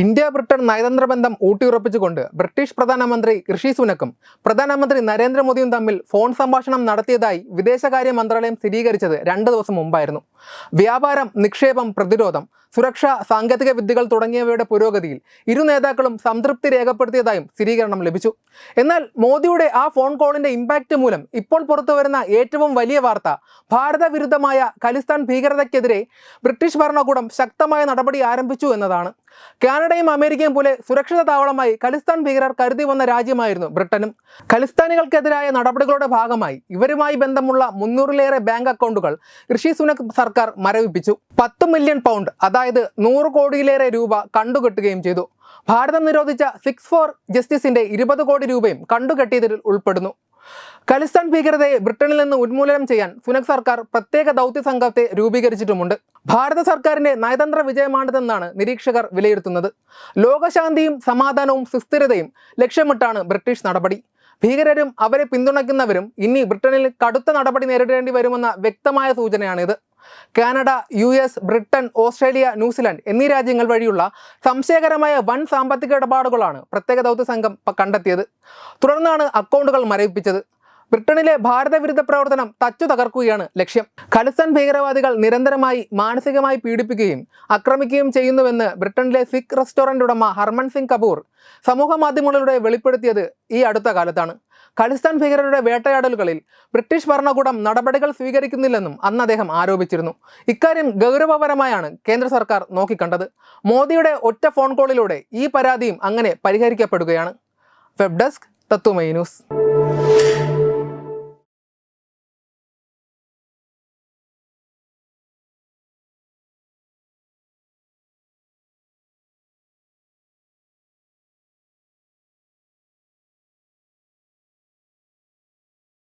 India Britain നയതന്ത്ര ബന്ധം ഊട്ടിയുറപ്പിച്ചുകൊണ്ട് British പ്രധാനമന്ത്രി ഋഷി സുനക്കും പ്രധാനമന്ത്രി നരേന്ദ്രമോദിയും തമ്മിൽ ഫോൺ സംഭാഷണം നടത്തിയതായി വിദേശകാര്യ മന്ത്രാലയം സ്ഥിരീകരിച്ചത് രണ്ട് ദിവസം മുമ്പായിരുന്നു. വ്യാപാരം നിക്ഷേപം പ്രതിരോധം സുരക്ഷ സാങ്കേതിക വിദ്യകൾ തുടങ്ങിയവയുടെ പുരോഗതിയിൽ ഇരു നേതാക്കളും സംതൃപ്തി രേഖപ്പെടുത്തിയതായും സ്ഥിരീകരണം ലഭിച്ചു. എന്നാൽ മോദിയുടെ ആ ഫോൺ കോളിന്റെ ഇമ്പാക്റ്റ് മൂലം ഇപ്പോൾ പുറത്തുവരുന്ന ഏറ്റവും വലിയ വാർത്ത ഭാരത വിരുദ്ധമായ ഖലിസ്ഥാൻ ഭീകരതയ്ക്കെതിരെ ബ്രിട്ടീഷ് ഭരണകൂടം ശക്തമായ നടപടി ആരംഭിച്ചു എന്നതാണ്. കാനഡയും അമേരിക്കയും പോലെ സുരക്ഷിത താവളമായി ഖലിസ്ഥാൻ ഭീകരർ കരുതി വന്ന രാജ്യമായിരുന്നു ബ്രിട്ടനും. ഖലിസ്ഥാനികൾക്കെതിരായ നടപടികളുടെ ഭാഗമായി ഇവരുമായി ബന്ധമുള്ള മുന്നൂറിലേറെ ബാങ്ക് അക്കൗണ്ടുകൾ ഋഷി സുനക് സർക്കാർ മരവിപ്പിച്ചു. പത്ത് മില്യൺ പൗണ്ട് അതായത് നൂറ് കോടിയിലേറെ രൂപ കണ്ടുകെട്ടുകയും ചെയ്തു. ഭാരതം നിരോധിച്ച സിക്സ് ഫോർ ജസ്റ്റിസിന്റെ ഇരുപത് കോടി രൂപയും കണ്ടുകെട്ടിയതിൽ ഉൾപ്പെടുന്നു. ഖലിസ്ഥാൻ ഭീകരതയെ ബ്രിട്ടനിൽ നിന്ന് ഉന്മൂലനം ചെയ്യാൻ സുനക് സർക്കാർ പ്രത്യേക ദൗത്യ സംഘത്തെ രൂപീകരിച്ചിട്ടുമുണ്ട്. ഭാരത സർക്കാരിന്റെ നയതന്ത്ര വിജയമാണിതെന്നാണ് നിരീക്ഷകർ വിലയിരുത്തുന്നത്. ലോകശാന്തിയും സമാധാനവും സുസ്ഥിരതയും ലക്ഷ്യമിട്ടാണ് ബ്രിട്ടീഷ് നടപടി. ഭീകരരും അവരെ പിന്തുണയ്ക്കുന്നവരും ഇനി ബ്രിട്ടനിൽ കടുത്ത നടപടി നേരിടേണ്ടി വരുമെന്ന വ്യക്തമായ സൂചനയാണിത്. Canada U S Britain Australia New Zealand എന്നീ രാജ്യങ്ങൾ വഴിയുള്ള സംശയകരമായ വൻ സാമ്പത്തിക ഇടപാടുകളാണ് പ്രത്യേക ദൗത്യ സംഘം കണ്ടെത്തിയത്. തുടർന്നാണ് അക്കൗണ്ടുകൾ മരവിപ്പിച്ചത്. ബ്രിട്ടനിലെ ഭാരതവിരുദ്ധ പ്രവർത്തനം തച്ചു തകർക്കുകയാണ് ലക്ഷ്യം. ഖലിസ്ഥാൻ ഭീകരവാദികൾ നിരന്തരമായി മാനസികമായി പീഡിപ്പിക്കുകയും ആക്രമിക്കുകയും ചെയ്യുന്നുവെന്ന് ബ്രിട്ടനിലെ സിഖ് റെസ്റ്റോറന്റ് ഉടമ ഹർമൻ സിംഗ് കപൂർ സമൂഹ മാധ്യമങ്ങളിലൂടെ വെളിപ്പെടുത്തിയത് ഈ അടുത്ത കാലത്താണ്. ഖലിസ്ഥാൻ ഭീകരരുടെ വേട്ടയാടലുകളിൽ ബ്രിട്ടീഷ് ഭരണകൂടം നടപടികൾ സ്വീകരിക്കുന്നില്ലെന്നും അന്ന് അദ്ദേഹം ആരോപിച്ചിരുന്നു. ഇക്കാര്യം ഗൗരവപരമായാണ് കേന്ദ്ര സർക്കാർ നോക്കിക്കണ്ടത്. മോദിയുടെ ഒറ്റ ഫോൺ കോളിലൂടെ ഈ പരാതിയും അങ്ങനെ പരിഹരിക്കപ്പെടുകയാണ്. Web desk Tatwamayi news.